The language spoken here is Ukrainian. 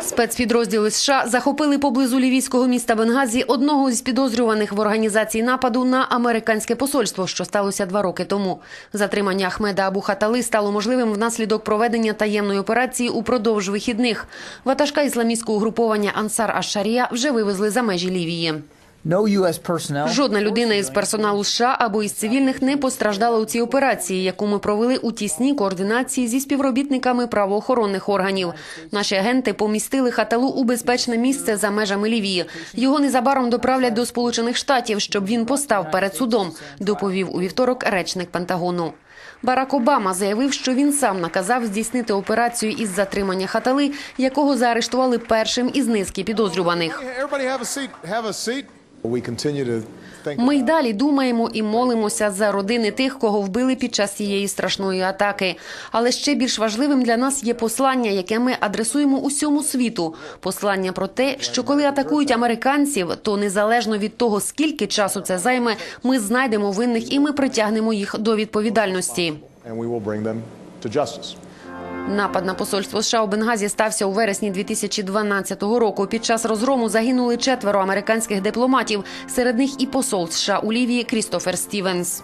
Спецпідрозділи США захопили поблизу лівійського міста Бенгазі одного із підозрюваних в організації нападу на американське посольство, що сталося два роки тому. Затримання Ахмеда Абу Хатали стало можливим внаслідок проведення таємної операції упродовж вихідних. Ватажка ісламістського угруповання Ансар Аш-Шарія вже вивезли за межі Лівії. No U.S. Жодна людина із персоналу США або із цивільних не постраждала у цій операції, яку ми провели у тісній координації зі співробітниками правоохоронних органів. Наші агенти помістили хаталу у безпечне місце за межами Лівії. Його незабаром доправлять до Сполучених Штатів, щоб він постав перед судом. Доповів у вівторок речник Пентагону. Барак Обама заявив, що він сам наказав здійснити операцію із затримання хатали, якого заарештували першим із низки підозрюваних. Ми й далі думаємо і молимося за родини тих, кого вбили під час цієї страшної атаки. Але ще більш важливим для нас є послання, яке ми адресуємо усьому світу. Послання про те, що коли атакують американців, то незалежно від того, скільки часу це займе, ми знайдемо винних і ми притягнемо їх до відповідальності. Напад на посольство США у Бенгазі стався у вересні 2012 року. Під час розгрому загинули четверо американських дипломатів. Серед них і посол США у Лівії Крістофер Стівенс.